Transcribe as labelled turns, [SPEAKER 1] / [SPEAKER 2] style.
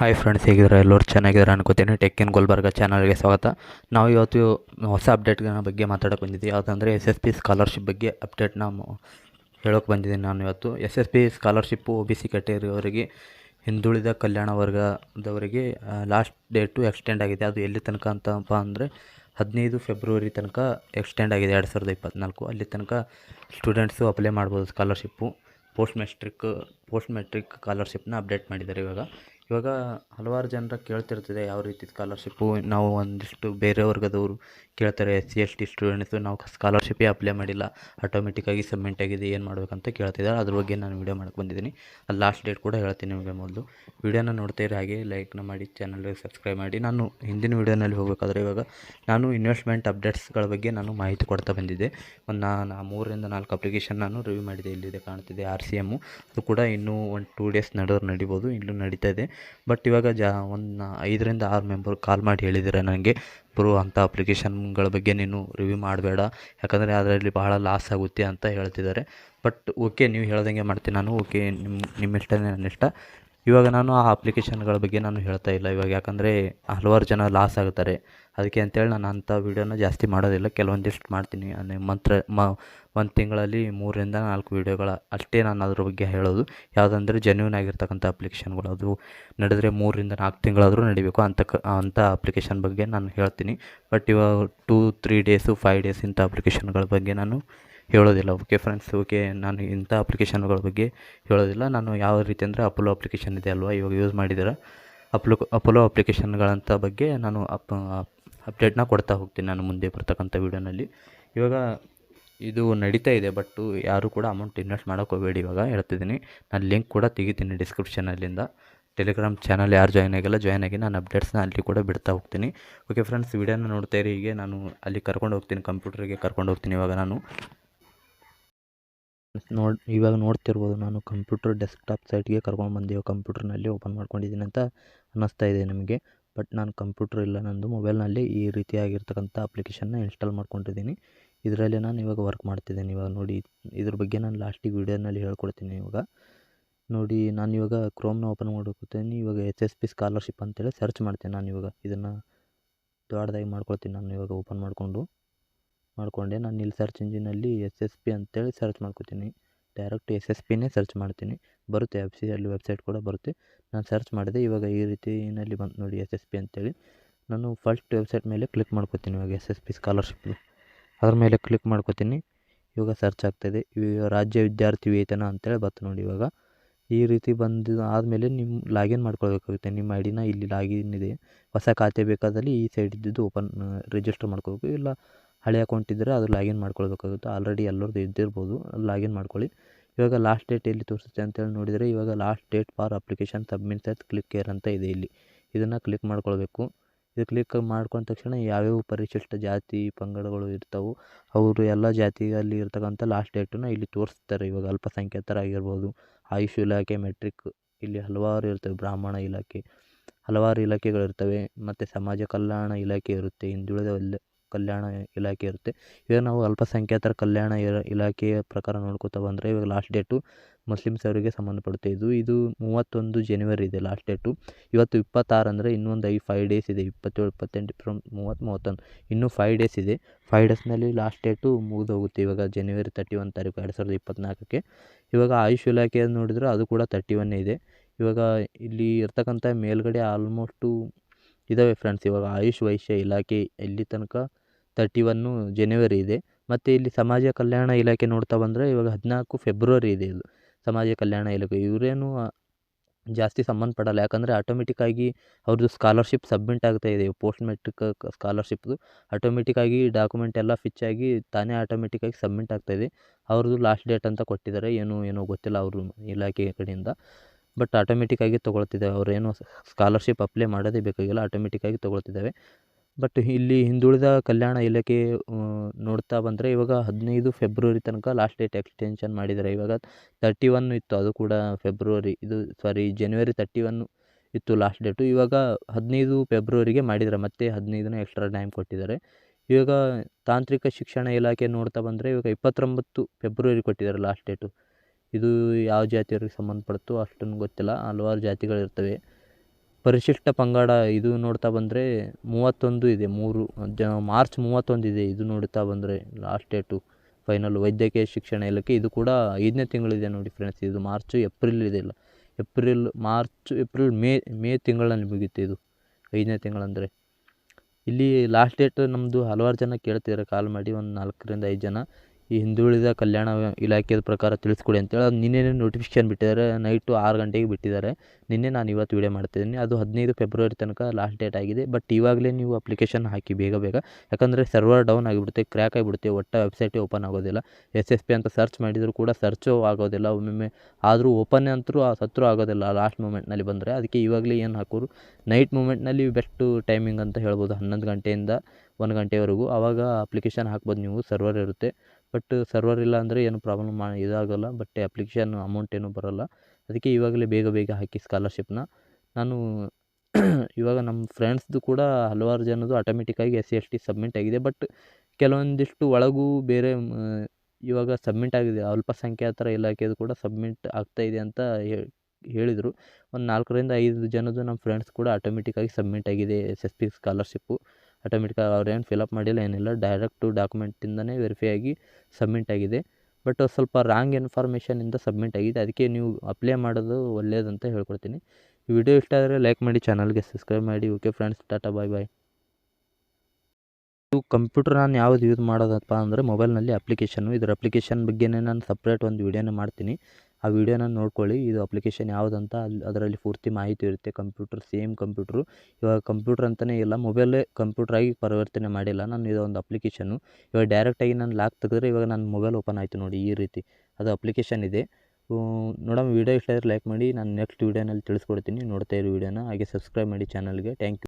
[SPEAKER 1] Hi friends ಹೇಗಿದ್ದಾರೆ? ಎಲ್ಲರೂ ಚೆನ್ನಾಗಿದ್ದಾರೆ ಅನ್ಕೋತೀನಿ. ಟೆಕ್ ಇನ್ ಗುಲ್ಬರ್ಗ ಚಾನಲ್ಗೆ ಸ್ವಾಗತ. ನಾವು ಇವತ್ತು ಹೊಸ ಅಪ್ಡೇಟ್ಗಳ ಬಗ್ಗೆ ಮಾತಾಡೋಕೆ ಬಂದಿದ್ದೀವಿ. ಯಾವುದಂದರೆ ಎಸ್ ಎಸ್ ಪಿ ಸ್ಕಾಲರ್ಶಿಪ್ ಬಗ್ಗೆ ಅಪ್ಡೇಟ್ನ ಹೇಳೋಕೆ ಬಂದಿದ್ದೀನಿ ನಾನು ಇವತ್ತು. S S P scholarship O B C ಕ್ಯಾಟಗರಿಯವರಿಗೆ ಹಿಂದುಳಿದ ಕಲ್ಯಾಣ ವರ್ಗದವರಿಗೆ ಲಾಸ್ಟ್ ಡೇಟು ಎಕ್ಸ್ಟೆಂಡ್ ಆಗಿದೆ. ಅದು ಎಲ್ಲಿ ತನಕ ಅಂತಪ್ಪ ಅಂದರೆ ಹದಿನೈದು ಫೆಬ್ರವರಿ ತನಕ ಎಕ್ಸ್ಟೆಂಡ್ ಆಗಿದೆ. ಎರಡು ಸಾವಿರದ ಇಪ್ಪತ್ತ್ನಾಲ್ಕು ಅಲ್ಲಿ ತನಕ ಸ್ಟೂಡೆಂಟ್ಸು ಅಪ್ಲೈ ಮಾಡ್ಬೋದು scholarship post metric post metric ಸ್ಕಾಲರ್ಶಿಪ್ನ update ಮಾಡಿದ್ದಾರೆ ಇವಾಗ. ಇವಾಗ ಹಲವಾರು ಜನರ ಕೇಳ್ತಿರ್ತದೆ ಯಾವ ರೀತಿ ಸ್ಕಾಲರ್ಶಿಪ್ಪು ನಾವು ಒಂದಿಷ್ಟು ಬೇರೆ ವರ್ಗದವರು ಕೇಳ್ತಾರೆ S C S T students ನಾವು ಸ್ಕಾಲರ್ಶಿಪ್ಪೇ ಅಪ್ಲೈ ಮಾಡಿಲ್ಲ ಆಟೋಮೆಟಿಕ್ಕಾಗಿ ಸಬ್ಮಿಟ್ ಆಗಿದೆ, ಏನು ಮಾಡಬೇಕಂತ ಕೇಳ್ತಿದ್ದಾರೆ. ಅದ್ರ ಬಗ್ಗೆ ನಾನು ವೀಡಿಯೋ ಮಾಡಕ್ಕೆ ಬಂದಿದ್ದೀನಿ. ಅಲ್ಲಿ ಲಾಸ್ಟ್ ಡೇಟ್ ಕೂಡ ಹೇಳ್ತೀನಿ ನಿಮಗೆ ಮೊದಲು. ವೀಡಿಯೋನ ನೋಡ್ತಾ ಇರಿ ಹಾಗೆ ಲೈಕ್ನ ಮಾಡಿ ಚಾನಲ್ಗೆ ಸಬ್ಸ್ಕ್ರೈಬ್ ಮಾಡಿ. ನಾನು ಹಿಂದಿನ ವೀಡಿಯೋನಲ್ಲಿ ಹೋಗಬೇಕಾದ್ರೆ ಇವಾಗ ನಾನು ಇನ್ವೆಸ್ಟ್ಮೆಂಟ್ ಅಪ್ಡೇಟ್ಸ್ಗಳ ಬಗ್ಗೆ ನಾನು ಮಾಹಿತಿ ಕೊಡ್ತಾ ಬಂದಿದ್ದೆ. ಒಂದು ನಾ ಮೂರರಿಂದ ನಾಲ್ಕು ಅಪ್ಲಿಕೇಶನ್ ನಾನು ರಿವ್ಯೂ ಮಾಡಿದೆ. ಇಲ್ಲಿದೆ ಕಾಣ್ತಿದೆ ಆರ್ ಸಿ ಎಮ್ಮು ಅದು ಕೂಡ ಇನ್ನೂ ಒಂದು ಟೂ ಡೇಸ್ ನಡೆದ್ರೆ ನಡಿಬೋದು. ಇಲ್ಲೂ ನಡೀತಾ ಇದೆ. ಬಟ್ ಇವಾಗ ಜಾ, ಒಂದು ಐದರಿಂದ ಆರು ಮೆಂಬರ್ ಕಾಲ್ ಮಾಡಿ ಹೇಳಿದ್ದಾರೆ ನನಗೆ ಬರೋ ಅಂಥ ಅಪ್ಲಿಕೇಶನ್ಗಳ ಬಗ್ಗೆ ನೀನು ರಿವ್ಯೂ ಮಾಡಬೇಡ. ಯಾಕಂದರೆ ಅದರಲ್ಲಿ ಬಹಳ ಲಾಸ್ ಆಗುತ್ತೆ ಅಂತ ಹೇಳ್ತಿದ್ದಾರೆ. ಬಟ್ ಓಕೆ ನೀವು ಹೇಳ್ದಂಗೆ ಮಾಡ್ತೀನಿ ನಾನು. ಓಕೆ ನಿಮ್ಮ ನಿಮ್ಮ ಇಷ್ಟನೇ ನನ್ನ ಇಷ್ಟ. ಇವಾಗ ನಾನು ಆ ಅಪ್ಲಿಕೇಶನ್ಗಳ ಬಗ್ಗೆ ನಾನು ಹೇಳ್ತಾ ಇಲ್ಲ. ಇವಾಗ ಯಾಕಂದರೆ ಹಲವಾರು ಜನ ಲಾಸ್ ಆಗುತ್ತಾರೆ. ಅದಕ್ಕೆ ಅಂತೇಳಿ ನಾನು ಅಂಥ ವೀಡಿಯೋನ ಜಾಸ್ತಿ ಮಾಡೋದಿಲ್ಲ. ಕೆಲವೊಂದಿಷ್ಟು ಮಾಡ್ತೀನಿ. ಅಂದರೆ ಮಂತ್ರ, ಮ, ಒಂದು ತಿಂಗಳಲ್ಲಿ ಮೂರರಿಂದ ನಾಲ್ಕು ವೀಡಿಯೋಗಳ ಅಷ್ಟೇ ನಾನು ಅದ್ರ ಬಗ್ಗೆ ಹೇಳೋದು. ಯಾವುದಂದ್ರೆ ಜೆನ್ಯೂನ್ ಆಗಿರ್ತಕ್ಕಂಥ ಅಪ್ಲಿಕೇಶನ್ಗಳು ಅದು ನಡೆದರೆ ಮೂರರಿಂದ ನಾಲ್ಕು ತಿಂಗಳಾದರೂ ನಡಿಬೇಕು ಅಂತ ಕ ಅಂಥ ಅಪ್ಲಿಕೇಶನ್ ಬಗ್ಗೆ ನಾನು ಹೇಳ್ತೀನಿ. ಬಟ್ ಇವಾಗ two three days five days ಇಂಥ ಅಪ್ಲಿಕೇಶನ್ಗಳ ಬಗ್ಗೆ ನಾನು ಹೇಳೋದಿಲ್ಲ. ಓಕೆ ಫ್ರೆಂಡ್ಸ್ ಓಕೆ ನಾನು ಇಂಥ ಅಪ್ಲಿಕೇಶನ್ಗಳ ಬಗ್ಗೆ ಹೇಳೋದಿಲ್ಲ. ನಾನು ಯಾವ ರೀತಿ ಅಂದರೆ ಅಪೋಲೋ ಅಪ್ಲಿಕೇಶನ್ ಇದೆ ಅಲ್ವಾ? ಇವಾಗ ಯೂಸ್ ಮಾಡಿದ್ದೀರ? ಅಪ್ಲೋ ಅಪೋಲೋ ಅಪ್ಲಿಕೇಶನ್ಗಳಂಥ ಬಗ್ಗೆ ನಾನು ಅಪ್ ಅಪ್ಡೇಟ್ನ ಕೊಡ್ತಾ ಹೋಗ್ತೀನಿ ನಾನು ಮುಂದೆ ಬರ್ತಕ್ಕಂಥ ವೀಡಿಯೋನಲ್ಲಿ. ಇವಾಗ ಇದು ನಡೀತಾ ಇದೆ ಬಟ್ಟು ಯಾರೂ ಕೂಡ ಅಮೌಂಟ್ ಇನ್ವೆಸ್ಟ್ ಮಾಡೋಕ್ಕೆ ಹೋಗಬೇಡಿ ಇವಾಗ ಹೇಳ್ತಿದ್ದೀನಿ. ನಾನು ಲಿಂಕ್ ಕೂಡ ತೆಗಿತೀನಿ ಡಿಸ್ಕ್ರಿಪ್ಷನಲ್ಲಿಂದ ಟೆಲಿಗ್ರಾಮ್ ಚಾನಲ್ ಯಾರು ಜಾಯ್ನ್ ಆಗಿಲ್ಲ ಜಾಯ್ನ್ ಆಗಿ ನಾನು ಅಪ್ಡೇಟ್ಸ್ನ ಅಲ್ಲಿ ಕೂಡ ಬಿಡ್ತಾ ಹೋಗ್ತೀನಿ. ಓಕೆ ಫ್ರೆಂಡ್ಸ್ ವೀಡಿಯೋನ ನೋಡ್ತಾ ಇರಿ, ಹೀಗೆ ನಾನು ಅಲ್ಲಿ ಕರ್ಕೊಂಡು ಹೋಗ್ತೀನಿ ಕಂಪ್ಯೂಟರ್ಗೆ ಕರ್ಕೊಂಡು ಹೋಗ್ತೀನಿ ಇವಾಗ ನಾನು. ನೋಡಿ, ಇವಾಗ ನೋಡ್ತಿರ್ಬೋದು ನಾನು ಕಂಪ್ಯೂಟರ್ ಡೆಸ್ಕ್ಟಾಪ್ ಸೈಟ್ಗೆ ಕರ್ಕೊಂಡು ಬಂದಿವೆ ಕಂಪ್ಯೂಟರ್ನಲ್ಲಿ ಓಪನ್ ಮಾಡ್ಕೊಂಡಿದ್ದೀನಿ ಅಂತ ಅನ್ನಿಸ್ತಾ ಇದೆ ನಿಮಗೆ. ಬಟ್ ನಾನು ಕಂಪ್ಯೂಟರ್ ಇಲ್ಲ ನನ್ನದು ಮೊಬೈಲ್ನಲ್ಲಿ ಈ ರೀತಿಯಾಗಿರ್ತಕ್ಕಂಥ ಅಪ್ಲಿಕೇಶನ್ನ ಇನ್ಸ್ಟಾಲ್ ಮಾಡ್ಕೊಂಡಿದ್ದೀನಿ. ಇದರಲ್ಲಿ ನಾನು ಇವಾಗ ವರ್ಕ್ ಮಾಡ್ತಿದ್ದೀನಿ. ಇವಾಗ ನೋಡಿ, ಇದ್ರ ಬಗ್ಗೆ ನಾನು ಲಾಸ್ಟಿಗೆ ವೀಡಿಯೋನಲ್ಲಿ ಹೇಳ್ಕೊಡ್ತೀನಿ ಇವಾಗ. ನೋಡಿ, ನಾನು ಇವಾಗ ಕ್ರೋಮ್ನ ಓಪನ್ ಮಾಡ್ಕೊತೀನಿ. ಇವಾಗ ಎಚ್ ಎಸ್ ಪಿ ಸ್ಕಾಲರ್ಶಿಪ್ ಅಂತೇಳಿ ಸರ್ಚ್ ಮಾಡ್ತೀನಿ ನಾನು ಇವಾಗ. ಇದನ್ನು ದೊಡ್ಡದಾಗಿ ಮಾಡ್ಕೊಳ್ತೀನಿ ನಾನು ಇವಾಗ ಓಪನ್ ಮಾಡಿಕೊಂಡು. ಮಾಡಿಕೊಂಡೆ ನಾನು ಇಲ್ಲಿ ಸರ್ಚ್ ಇಂಜಿನಲ್ಲಿ ಎಸ್ ಎಸ್ ಪಿ ಅಂತೇಳಿ ಸರ್ಚ್ ಮಾಡ್ಕೊತೀನಿ. ಡೈರೆಕ್ಟ್ ಎಸ್ ಎಸ್ ಪಿನೇ ಸರ್ಚ್ ಮಾಡ್ತೀನಿ. ಬರುತ್ತೆ ಅಲ್ಲಿ ವೆಬ್ಸೈಟ್ ಕೂಡ ಬರುತ್ತೆ. ನಾನು ಸರ್ಚ್ ಮಾಡಿದೆ, ಇವಾಗ ಈ ರೀತಿಯಲ್ಲಿ ಬಂತು ನೋಡಿ ಎಸ್ ಎಸ್ ಪಿ ಅಂತೇಳಿ. ನಾನು ಫಸ್ಟ್ ವೆಬ್ಸೈಟ್ ಮೇಲೆ ಕ್ಲಿಕ್ ಮಾಡ್ಕೊತೀನಿ ಇವಾಗ ಎಸ್ ಎಸ್ ಪಿ ಸ್ಕಾಲರ್ಶಿಪ್ ಅದ್ರ ಮೇಲೆ ಕ್ಲಿಕ್ ಮಾಡ್ಕೊತೀನಿ. ಇವಾಗ ಸರ್ಚ್ ಆಗ್ತಾಯಿದೆ ಇವಾಗ ರಾಜ್ಯ ವಿದ್ಯಾರ್ಥಿ ವೇತನ ಅಂತೇಳಿ ಬತ್ತು ನೋಡಿ ಇವಾಗ. ಈ ರೀತಿ ಬಂದು ಆದಮೇಲೆ ನಿಮ್ಮ ಲಾಗಿನ್ ಮಾಡ್ಕೊಳ್ಬೇಕಾಗುತ್ತೆ. ನಿಮ್ಮ ಐ ಡಿನ ಇಲ್ಲಿ ಲಾಗಿನ್ ಇದೆ. ಹೊಸ ಖಾತೆ ಬೇಕಾದಲ್ಲಿ ಈ ಸೈಡ್ ಇದ್ದಿದ್ದು ಓಪನ್ ರಿಜಿಸ್ಟರ್ ಮಾಡ್ಕೋಬೇಕು ಇಲ್ಲ ಹಳೆ ಅಕೌಂಟ್ ಇದ್ದರೆ ಅದು ಲಾಗಿನ್ ಮಾಡ್ಕೊಳ್ಬೇಕಾಗುತ್ತೆ. ಆಲ್ರೆಡಿ ಎಲ್ಲರದ್ದು ಇದ್ದಿರ್ಬೋದು. ಲಾಗಿನ್ ಮಾಡ್ಕೊಳ್ಳಿ. ಇವಾಗ ಲಾಸ್ಟ್ ಡೇಟ್ ಎಲ್ಲಿ ತೋರಿಸುತ್ತೆ ಅಂತೇಳಿ ನೋಡಿದರೆ ಇವಾಗ last date for application submit ಎತ್ ಕ್ಲಿಕ್ ಕೇರ್ ಅಂತ ಇದೆ ಇಲ್ಲಿ. ಇದನ್ನು ಕ್ಲಿಕ್ ಮಾಡ್ಕೊಳ್ಬೇಕು. ಇದು ಕ್ಲಿಕ್ ಮಾಡ್ಕೊಂಡ ತಕ್ಷಣ ಯಾವ್ಯಾವ ಪರಿಶಿಷ್ಟ ಜಾತಿ, ಪಂಗಡಗಳು ಇರ್ತವೆ ಅವರು ಎಲ್ಲ ಜಾತಿಯಲ್ಲಿ ಇರ್ತಕ್ಕಂಥ ಲಾಸ್ಟ್ ಡೇಟನ್ನು ಇಲ್ಲಿ ತೋರಿಸ್ತಾರೆ. ಇವಾಗ ಅಲ್ಪಸಂಖ್ಯಾತರಾಗಿರ್ಬೋದು ಆಯುಷ್ ಇಲಾಖೆ ಮೆಟ್ರಿಕ್ ಇಲ್ಲಿ ಹಲವಾರು ಇರ್ತವೆ, ಬ್ರಾಹ್ಮಣ ಇಲಾಖೆ. ಹಲವಾರು ಇಲಾಖೆಗಳಿರ್ತವೆ ಮತ್ತು ಸಮಾಜ ಕಲ್ಯಾಣ ಇಲಾಖೆ ಇರುತ್ತೆ. ಹಿಂದುಳಿದ ಕಲ್ಯಾಣ ಇಲಾಖೆ ಇರುತ್ತೆ. ಇವಾಗ ನಾವು ಅಲ್ಪಸಂಖ್ಯಾತರ ಕಲ್ಯಾಣ ಇಲಾಖೆಯ ಪ್ರಕಾರ ನೋಡ್ಕೊತಾ ಬಂದರೆ ಇವಾಗ ಲಾಸ್ಟ್ ಡೇಟು ಮುಸ್ಲಿಮ್ಸ್ ಅವರಿಗೆ ಸಂಬಂಧಪಡುತ್ತೆ ಇದು ಇದು ಮೂವತ್ತೊಂದು ಜನವರಿ ಇದೆ ಲಾಸ್ಟ್ ಡೇಟು ಇವತ್ತು ಇಪ್ಪತ್ತಾರು ಅಂದರೆ ಇನ್ನೊಂದು ಐದು ಫೈವ್ ಡೇಸ್ ಇದೆ. ಇಪ್ಪತ್ತೇಳು, ಇಪ್ಪತ್ತೆಂಟು ಇಪ್ಪ ಮೂವತ್ತು ಮೂವತ್ತೊಂದು. ಇನ್ನೂ ಫೈವ್ ಡೇಸ್ ಇದೆ. ಫೈವ್ ಡೇಸ್ನಲ್ಲಿ ಲಾಸ್ಟ್ ಡೇಟು ಮುಗಿದು ಹೋಗುತ್ತೆ. ಇವಾಗ ಜನವರಿ ತರ್ಟಿ ಒನ್ ತಾರೀಕು ಎರಡು ಸಾವಿರದ ಇಪ್ಪತ್ತ್ನಾಲ್ಕಕ್ಕೆ ಇವಾಗ ಆಯುಷ್ ಇಲಾಖೆ ನೋಡಿದರೆ ಅದು ಕೂಡ ತರ್ಟಿ ಒನ್ನೇ ಇದೆ. ಇವಾಗ ಇಲ್ಲಿ ಇರ್ತಕ್ಕಂಥ ಮೇಲುಗಡೆ ಆಲ್ಮೋಸ್ಟು ಇದ್ದಾವೆ ಫ್ರೆಂಡ್ಸ್ ಇವಾಗ ಆಯುಷ್ ವೈಶ್ಯ ಇಲಾಖೆ ಇಲ್ಲಿ ತನಕ ತರ್ಟಿ ಒನ್ನು ಜನವರಿ ಇದೆ. ಮತ್ತು ಇಲ್ಲಿ ಸಮಾಜ ಕಲ್ಯಾಣ ಇಲಾಖೆ ನೋಡ್ತಾ ಬಂದರೆ ಇವಾಗ ಹದಿನಾಲ್ಕು ಫೆಬ್ರವರಿ ಇದೆ ಇದು. ಸಮಾಜ ಕಲ್ಯಾಣ ಇಲಾಖೆ. ಇವರೇನು ಜಾಸ್ತಿ ಸಂಬಂಧಪಡಲ್ಲ. ಯಾಕಂದರೆ ಆಟೋಮೆಟಿಕ್ಕಾಗಿ ಅವ್ರದ್ದು ಸ್ಕಾಲರ್ಶಿಪ್ ಸಬ್ಮಿಟ್ ಆಗ್ತಾ ಇದೆ. ಪೋಸ್ಟ್ ಮೆಟ್ರಿಕ್ ಸ್ಕಾಲರ್ಶಿಪ್ದು ಆಟೋಮೆಟಿಕ್ಕಾಗಿ ಡಾಕ್ಯುಮೆಂಟ್ ಎಲ್ಲ ಫಿಚ್ಚಾಗಿ ತಾನೇ ಆಟೋಮೆಟಿಕ್ಕಾಗಿ ಸಬ್ಮಿಟ್ ಆಗ್ತಾಯಿದೆ ಅವ್ರದ್ದು ಲಾಸ್ಟ್ ಡೇಟ್ ಅಂತ ಕೊಟ್ಟಿದ್ದಾರೆ. ಏನು, ಏನೋ ಗೊತ್ತಿಲ್ಲ ಅವರು ಇಲಾಖೆ ಕಡೆಯಿಂದ. ಬಟ್ ಆಟೋಮೆಟಿಕ್ಕಾಗಿ ತೊಗೊಳ್ತಿದ್ದಾವೆ. ಅವರೇನು ಸ್ಕಾಲರ್ಶಿಪ್ ಅಪ್ಲೈ ಮಾಡೋದೇ ಬೇಕಾಗಿಲ್ಲ. ಆಟೋಮೆಟಿಕ್ಕಾಗಿ ತೊಗೊಳ್ತಿದ್ದಾವೆ. ಬಟ್ ಇಲ್ಲಿ ಹಿಂದುಳಿದ ಕಲ್ಯಾಣ ಇಲಾಖೆ ನೋಡ್ತಾ ಬಂದರೆ ಇವಾಗ ಹದಿನೈದು ಫೆಬ್ರವರಿ ತನಕ ಲಾಸ್ಟ್ ಡೇಟ್ ಎಕ್ಸ್ಟೆನ್ಷನ್ ಮಾಡಿದ್ದಾರೆ. ಇವಾಗ ತರ್ಟಿ ಒನ್ ಇತ್ತು, ಅದು ಕೂಡ ಫೆಬ್ರವರಿ ಇದು ಸಾರಿ ಜನವರಿ ತರ್ಟಿ ಒನ್ ಇತ್ತು ಲಾಸ್ಟ್ ಡೇಟು ಇವಾಗ ಹದಿನೈದು ಫೆಬ್ರವರಿಗೆ ಮಾಡಿದ್ದಾರೆ, ಮತ್ತೆ ಹದಿನೈದನ ಎಕ್ಸ್ಟ್ರಾ ಟೈಮ್ ಕೊಟ್ಟಿದ್ದಾರೆ. ಇವಾಗ ತಾಂತ್ರಿಕ ಶಿಕ್ಷಣ ಇಲಾಖೆ ನೋಡ್ತಾ ಬಂದರೆ ಇವಾಗ ಇಪ್ಪತ್ತೊಂಬತ್ತು ಫೆಬ್ರವರಿ ಕೊಟ್ಟಿದ್ದಾರೆ ಲಾಸ್ಟ್ ಡೇಟು ಇದು ಯಾವ ಜಾತಿಯವ್ರಿಗೆ ಸಂಬಂಧಪಡ್ತು ಅಷ್ಟೊಂದು ಗೊತ್ತಿಲ್ಲ. ಹಲವಾರು ಜಾತಿಗಳಿರ್ತವೆ. ಪರಿಶಿಷ್ಟ ಪಂಗಡ ಇದು ನೋಡ್ತಾ ಬಂದರೆ ಮೂವತ್ತೊಂದು ಇದೆ, ಮೂರು, ಜ, ಮಾರ್ಚ್ ಮೂವತ್ತೊಂದು ಇದೆ ಇದು ನೋಡ್ತಾ ಬಂದರೆ ಲಾಸ್ಟ್ ಡೇಟು ಫೈನಲ್ ವೈದ್ಯಕೀಯ ಶಿಕ್ಷಣ ಇಲಾಖೆ ಇದು ಕೂಡ ಐದನೇ ತಿಂಗಳಿದೆ ನೋಡಿ ಫ್ರೆಂಡ್ಸ್ ಇದು ಮಾರ್ಚು, ಏಪ್ರಿಲ್ ಇದೆ ಇಲ್ಲ April, March, April, May May ತಿಂಗಳಲ್ಲಿ ಮುಗಿಯುತ್ತೆ ಇದು, ಐದನೇ ತಿಂಗಳಂದರೆ ಇಲ್ಲಿ ಲಾಸ್ಟ್ ಡೇಟ್ ನಮ್ಮದು ಹಲವಾರು ಜನ ಕೇಳ್ತಿದ್ದಾರೆ ಕಾಲ್ ಮಾಡಿ ಒಂದು ನಾಲ್ಕರಿಂದ ಐದು ಜನ. ಈ ಹಿಂದುಳಿದ ಕಲ್ಯಾಣ ಇಲಾಖೆಯ ಪ್ರಕಾರ ತಿಳಿಸ್ಕೊಡಿ ಅಂತೇಳಿ. ಅದು ನಿನ್ನೆನೇ ನೋಟಿಫಿಕೇಶನ್ ಬಿಟ್ಟಿದ್ದಾರೆ. ನೈಟು ಆರು ಗಂಟೆಗೆ ಬಿಟ್ಟಿದ್ದಾರೆ. ನಿನ್ನೆ ನಾನು ಇವತ್ತು ವೀಡಿಯೋ ಮಾಡ್ತಿದ್ದೀನಿ. ಅದು ಹದಿನೈದು ಫೆಬ್ರವರಿ ತನಕ ಲಾಸ್ಟ್ ಡೇಟ್ ಆಗಿದೆ. ಬಟ್ ಇವಾಗಲೇ ನೀವು ಅಪ್ಲಿಕೇಶನ್ ಹಾಕಿ ಬೇಗ ಬೇಗ. ಯಾಕಂದರೆ ಸರ್ವರ್ ಡೌನ್ ಆಗಿಬಿಡುತ್ತೆ ಕ್ರ್ಯಾಕ್ ಆಗಿಬಿಡುತ್ತೆ, ಒಟ್ಟು ವೆಬ್ಸೈಟೇ ಓಪನ್ ಆಗೋದಿಲ್ಲ. ಎಸ್ ಎಸ್ ಪಿ ಅಂತ ಸರ್ಚ್ ಮಾಡಿದರೂ ಕೂಡ ಸರ್ಚು ಆಗೋದಿಲ್ಲ. ಒಮ್ಮೊಮ್ಮೆ ಆದರೂ ಓಪನ್ ಅಂತರೂ ಸತ್ರೂ ಆಗೋದಿಲ್ಲ ಲಾಸ್ಟ್ ಮೂಮೆಂಟ್ನಲ್ಲಿ ಬಂದರೆ. ಅದಕ್ಕೆ ಇವಾಗಲೇ ಏನು ಹಾಕೋರು? ನೈಟ್ ಮೂಮೆಂಟ್ನಲ್ಲಿ ಬೆಸ್ಟು ಟೈಮಿಂಗ್ ಅಂತ ಹೇಳ್ಬೋದು. ಹನ್ನೊಂದು ಗಂಟೆಯಿಂದ ಒಂದು ಗಂಟೆವರೆಗೂ. ಆವಾಗ ಅಪ್ಲಿಕೇಶನ್ ಹಾಕ್ಬೋದು ನೀವು. ಸರ್ವರ್ ಇರುತ್ತೆ. ಬಟ್ ಸರ್ವರ್ ಇಲ್ಲ ಅಂದರೆ ಏನು ಪ್ರಾಬ್ಲಮ್ ಮಾ ಇದಾಗೋಲ್ಲ. ಬಟ್ ಅಪ್ಲಿಕೇಶನ್ ಅಮೌಂಟ್ ಏನೂ ಬರೋಲ್ಲ. ಅದಕ್ಕೆ ಇವಾಗಲೇ ಬೇಗ ಬೇಗ ಹಾಕಿ ಸ್ಕಾಲರ್ಶಿಪ್ನ ನಾನು ಇವಾಗ ನಮ್ಮ ಫ್ರೆಂಡ್ಸ್ದು ಕೂಡ ಹಲವಾರು ಜನದ್ದು ಆಟೋಮೆಟಿಕ್ಕಾಗಿ S C S T submit ಆಗಿದೆ. ಬಟ್ ಕೆಲವೊಂದಿಷ್ಟು ಒಳಗೂ ಬೇರೆ ಇವಾಗ ಸಬ್ಮಿಟ್ ಆಗಿದೆ. ಅಲ್ಪಸಂಖ್ಯಾತರ ಇಲಾಖೆದು ಕೂಡ ಸಬ್ಮಿಟ್ ಆಗ್ತಾಯಿದೆ ಅಂತ ಹೇಳಿದರು. ಒಂದು ನಾಲ್ಕರಿಂದ ಐದು ಜನದ್ದು ನಮ್ಮ ಫ್ರೆಂಡ್ಸ್ ಕೂಡ ಆಟೋಮೆಟಿಕ್ಕಾಗಿ ಸಬ್ಮಿಟ್ ಆಗಿದೆ ಎಸ್ ಎಸ್ ಪಿ ಸ್ಕಾಲರ್ಶಿಪ್ಪು ಆಟೋಮೆಟಿಕ್ಕಾಗಿ ಅವ್ರೇನು ಫಿಲಪ್ ಮಾಡಿಲ್ಲ, ಏನಿಲ್ಲ. ಡೈರೆಕ್ಟು ಡಾಕ್ಯುಮೆಂಟಿಂದನೇ ವೆರಿಫೈ ಆಗಿ ಸಬ್ಮಿಟ್ ಆಗಿದೆ. ಬಟ್ ಸ್ವಲ್ಪ ರಾಂಗ್ ಇನ್ಫಾರ್ಮೇಷನಿಂದ ಸಬ್ಮಿಟ್ ಆಗಿದೆ. ಅದಕ್ಕೆ ನೀವು ಅಪ್ಲೈ ಮಾಡೋದು ಒಳ್ಳೆಯದಂತ ಹೇಳ್ಕೊಡ್ತೀನಿ. ಈ ವಿಡಿಯೋ ಇಷ್ಟ ಆದರೆ ಲೈಕ್ ಮಾಡಿ ಚಾನಲ್ಗೆ ಸಬ್ಸ್ಕ್ರೈಬ್ ಮಾಡಿ. Okay friends Tata bye bye ಇದು ಕಂಪ್ಯೂಟರ್ ನಾನು ಯಾವ್ದು ಯೂಸ್ ಮಾಡೋದಪ್ಪ ಅಂದರೆ ಮೊಬೈಲ್ನಲ್ಲಿ ಅಪ್ಲಿಕೇಶನ್ನು ಇದರ ಅಪ್ಲಿಕೇಶನ್ ಬಗ್ಗೆನೇ ನಾನು ಸಪ್ರೇಟ್ ಒಂದು ವಿಡಿಯೋನೇ ಮಾಡ್ತೀನಿ. ಆ ವಿಡಿಯೋನ ನೋಡ್ಕೊಳ್ಳಿ. ಇದು ಅಪ್ಲಿಕೇಶನ್ ಯಾವುದಂತ ಅಲ್ಲಿ ಅದರಲ್ಲಿ ಪೂರ್ತಿ ಮಾಹಿತಿ ಇರುತ್ತೆ. Computer, same computer. ಇವಾಗ ಕಂಪ್ಯೂಟರ್ ಅಂತಲೇ ಇಲ್ಲ. ಮೊಬೈಲೇ ಕಂಪ್ಯೂಟ್ರಾಗಿ ಪರಿವರ್ತನೆ ಮಾಡಿಲ್ಲ. ನಾನು ಇದೊಂದು ಅಪ್ಲಿಕೇಶನ್ನು. ಇವಾಗ ಡೈರೆಕ್ಟಾಗಿ ನಾನು ಲಾಕ್ ತೆಗೆದ್ರೆ ಇವಾಗ ನನ್ನ ಮೊಬೈಲ್ ಓಪನ್ ಆಯಿತು ನೋಡಿ ಈ ರೀತಿ. ಅದು ಅಪ್ಲಿಕೇಶನ್ ಇದೆ. ನೋಡೋಣ. ವೀಡಿಯೋ ಇಷ್ಟ ಲೈಕ್ ಮಾಡಿ. ನಾನು ನೆಕ್ಸ್ಟ್ ವೀಡಿಯೋನಲ್ಲಿ ತಿಳಿಸ್ಕೊಡ್ತೀನಿ. ನೋಡ್ತಾ ಇರೋ ವೀಡಿಯೋನ. ಹಾಗೆ ಸಬ್ಸ್ಕ್ರೈಬ್ ಮಾಡಿ ಚಾನಲ್ಗೆ. Thank you.